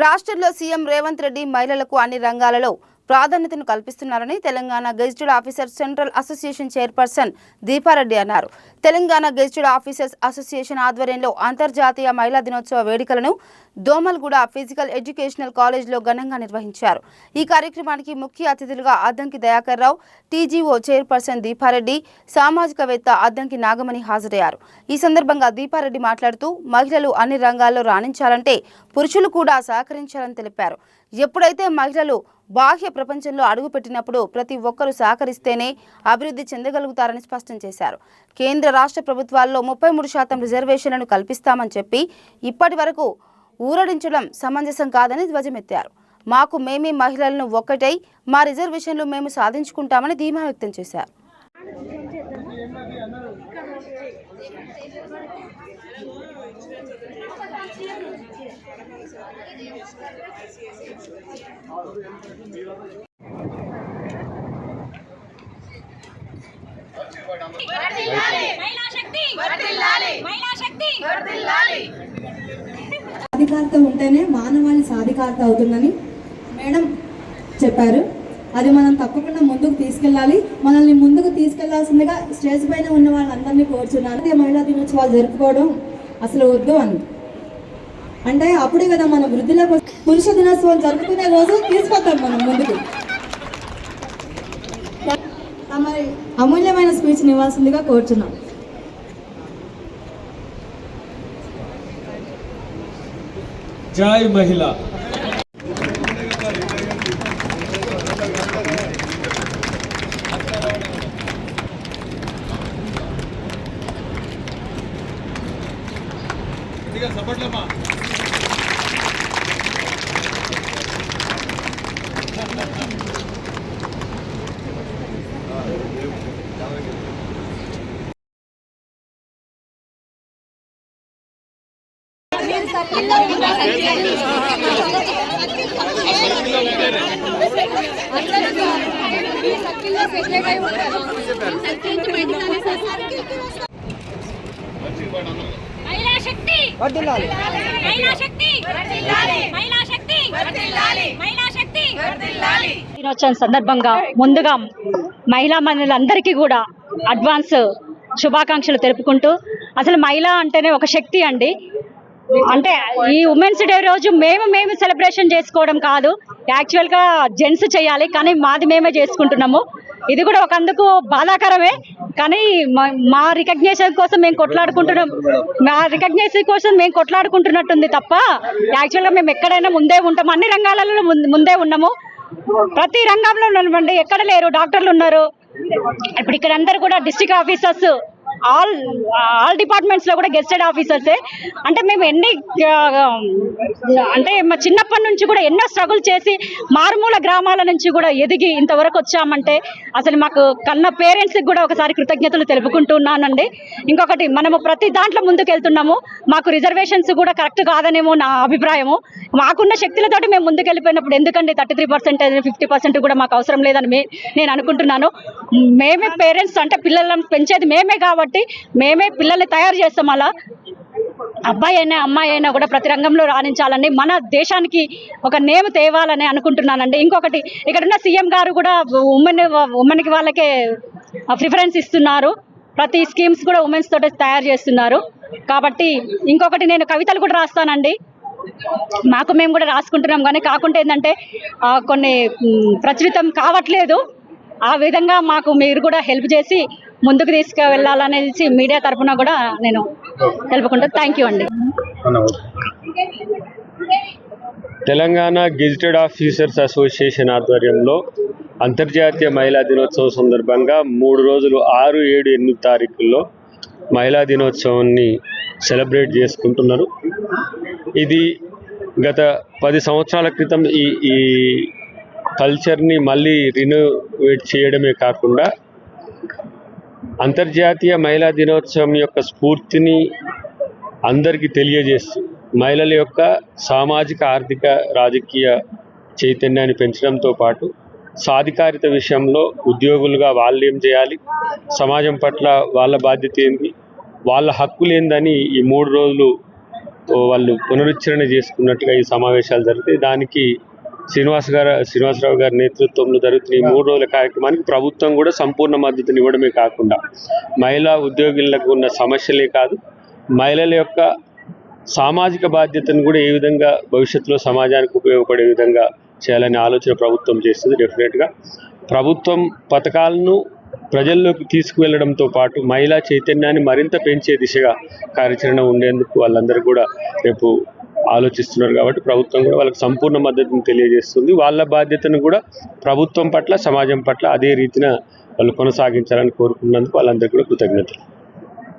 రాష్ట్రంలో సీఎం రేవంత్ రెడ్డి మహిళలకు అన్ని రంగాలలో ప్రాధాన్యతను కల్పిస్తున్నారని Telangana gazetted officer central association chairperson Deepa Reddy అన్నారు. తెలంగాణ గెజిటెడ్ ఆఫీసర్స్ అసోసియేషన్ ఆధ్వర్యంలో అంతర్జాతీయ మహిళా దినోత్సవ వేడుకలను దోమల్గూడ ఫిజికల్ ఎడ్యుకేషనల్ కాలేజ్లో ఘనంగా నిర్వహించారు. ఈ కార్యక్రమానికి ముఖ్య అతిథులుగా అద్దంకి దయాకర్ రావు టీజీఓ చైర్పర్సన్ దీపారెడ్డి సామాజికవేత్త అద్దంకి నాగమణి హాజరయ్యారు. ఈ సందర్భంగా దీపారెడ్డి మాట్లాడుతూ మహిళలు అన్ని రంగాల్లో రాణించాలంటే పురుషులు కూడా సహకరించాలని తెలిపారు. ఎప్పుడైతే మహిళలు బాహ్య ప్రపంచంలో అడుగుపెట్టినప్పుడు ప్రతి ఒక్కరూ సహకరిస్తేనే అభివృద్ధి చెందగలుగుతారని స్పష్టం చేశారు. కేంద్ర రాష్ట్ర ప్రభుత్వాల్లో ముప్పై మూడు శాతం రిజర్వేషన్లను కల్పిస్తామని చెప్పి ఇప్పటి వరకు ఊరడించడం సమంజసం కాదని ధ్వజమెత్తారు. మాకు మేమే మహిళలను ఒక్కటై మా రిజర్వేషన్లు మేము సాధించుకుంటామని ధీమా వ్యక్తం చేశారు మహిళా శక్తి మహిళా శక్తి సాధికారత ఉంటేనే మానవాళి సాధికారత అవుతుందని మేడం చెప్పారు. అది మనం తప్పకుండా ముందుకు తీసుకెళ్ళాలి. మనల్ని ముందుకు తీసుకెళ్ళాల్సిందిగా స్టేజ్ పైన ఉన్న వాళ్ళందరినీ కోరుచున్నాను. అదే మహిళా దినోత్సవాలు జరుపుకోవడం అసలు వద్దు అని. అంటే అప్పుడే కదా మన వృద్ధులకు పురుష దినోత్సవం జరుపుకునే రోజు తీసుకొద్దాం మనం ముందుకు. మరి అమూల్యమైన స్పీచ్ ఇవ్వాల్సిందిగా కోరుచున్నాం. జై మహిళ. మహిళా శక్తి మహిళా శక్తి! మహిళా శక్తి! మహిళా శక్తి! దినోత్సవం సందర్భంగా ముందుగా మహిళా మహిళలందరికీ కూడా అడ్వాన్స్ శుభాకాంక్షలు తెలుపుకుంటూ అసలు మహిళ అంటేనే ఒక శక్తి అండి. అంటే ఈ ఉమెన్స్ డే రోజు మేము మేము సెలబ్రేషన్ చేసుకోవడం కాదు యాక్చువల్గా జెంట్స్ చేయాలి కానీ మాది మేమే చేసుకుంటున్నాము. ఇది కూడా ఒక అందుకు బాధాకరమే. కానీ మా- మా రికగ్నేషన్ కోసం మేము కొట్లాడుకుంటున్నాం. మా రికగ్నేషన్ కోసం మేము కొట్లాడుకుంటున్నట్టుంది తప్ప యాక్చువల్గా మేము ఎక్కడైనా ముందే ఉంటాం. అన్ని రంగాలలో ముందే ఉన్నాము. ప్రతి రంగంలో ఉన్నామండి ఎక్కడ లేరు డాక్టర్లు ఉన్నారు. ఇప్పుడు ఇక్కడ అందరు కూడా డిస్ట్రిక్ట్ ఆఫీసర్స్ ఆల్ ఆల్ డిపార్ట్మెంట్స్లో కూడా గెస్టెడ్ ఆఫీసర్సే అంటే మేము ఎన్ని అంటే మా చిన్నప్పటి నుంచి కూడా ఎన్నో స్ట్రగుల్ చేసి మారుమూల గ్రామాల నుంచి కూడా ఎదిగి ఇంతవరకు వచ్చామంటే అసలు మాకు కన్న పేరెంట్స్కి కూడా ఒకసారి కృతజ్ఞతలు తెలుపుకుంటున్నానండి. ఇంకొకటి మనము ప్రతి దాంట్లో ముందుకు వెళ్తున్నాము మాకు రిజర్వేషన్స్ కూడా కరెక్ట్ కాదనేమో నా అభిప్రాయము. మాకున్న శక్తులతోటి మేము ముందుకెళ్ళిపోయినప్పుడు ఎందుకండి thirty three percent fifty percent కూడా మాకు అవసరం లేదని నేను అనుకుంటున్నాను. మేమే పేరెంట్స్ అంటే పిల్లలను పెంచేది మేమే కాబట్టి మేమే పిల్లల్ని తయారు చేస్తాం అలా. అబ్బాయి అయినా అమ్మాయి అయినా కూడా ప్రతి రంగంలో రాణించాలని మన దేశానికి ఒక నేమ్ తేవాలని అనుకుంటున్నానండి. ఇంకొకటి ఇక్కడ ఉన్న సీఎం గారు కూడా ఉమెన్ ఉమెన్కి వాళ్ళకే ప్రిఫరెన్స్ ఇస్తున్నారు. ప్రతి స్కీమ్స్ కూడా ఉమెన్స్ తోటి తయారు చేస్తున్నారు. కాబట్టి ఇంకొకటి నేను కవితలు కూడా రాస్తానండి. మాకు మేము కూడా రాసుకుంటున్నాం కానీ కాకుండా ఏంటంటే కొన్ని ప్రచురితం కావట్లేదు. ఆ విధంగా మాకు మీరు కూడా హెల్ప్ చేసి ముందుకు తీసుకువెళ్ళాలనేసి మీడియా తరఫున కూడా నేను తెలుపుకుంటా. థ్యాంక్ యూ అండి. తెలంగాణ గెజిటెడ్ ఆఫీసర్స్ అసోసియేషన్ ఆధ్వర్యంలో అంతర్జాతీయ మహిళా దినోత్సవం సందర్భంగా మూడు రోజులు ఆరు ఏడు ఎనిమిది తారీఖుల్లో మహిళా దినోత్సవాన్ని సెలబ్రేట్ చేసుకుంటున్నారు. ఇది గత పది సంవత్సరాల క్రితం ఈ ఈ కల్చర్ని మళ్ళీ రినోవేట్ చేయడమే కాకుండా అంతర్జాతీయ మహిళా దినోత్సవం యొక్క స్ఫూర్తిని అందరికీ తెలియజేస్తూ మహిళల యొక్క సామాజిక ఆర్థిక రాజకీయ చైతన్యాన్ని పెంచడంతో పాటు సాధికారిత విషయంలో ఉద్యోగులుగా వాళ్ళు ఏం చేయాలి? సమాజం పట్ల వాళ్ళ బాధ్యత ఏంది? వాళ్ళ హక్కులు ఏందని ఈ మూడు రోజులు వాళ్ళు పునరుచ్చరణ చేసుకున్నట్టుగా ఈ సమావేశాలు జరిగితే దానికి శ్రీనివాస్ గారు శ్రీనివాసరావు గారి నేతృత్వంలో జరుగుతున్న ఈ మూడు రోజుల కార్యక్రమానికి ప్రభుత్వం కూడా సంపూర్ణ మద్దతుని ఇవ్వడమే కాకుండా మహిళా ఉద్యోగులకు ఉన్న సమస్యలే కాదు మహిళల యొక్క సామాజిక బాధ్యతను కూడా ఏ విధంగా భవిష్యత్తులో సమాజానికి ఉపయోగపడే విధంగా చేయాలనే ఆలోచన ప్రభుత్వం చేస్తుంది డెఫినెట్గా ప్రభుత్వం పథకాలను ప్రజల్లోకి తీసుకువెళ్ళడంతో పాటు మహిళా చైతన్యాన్ని మరింత పెంచే దిశగా కార్యాచరణ ఉండేందుకు వాళ్ళందరూ కూడా రేపు ఆలోచిస్తున్నారు కాబట్టి ప్రభుత్వం కూడా వాళ్ళకి సంపూర్ణ మద్దతును తెలియజేస్తుంది. వాళ్ళ బాధ్యతను కూడా ప్రభుత్వం పట్ల సమాజం పట్ల అదే రీతిన వాళ్ళు కొనసాగించాలని కోరుకున్నందుకు వాళ్ళందరికీ కూడా కృతజ్ఞతలు.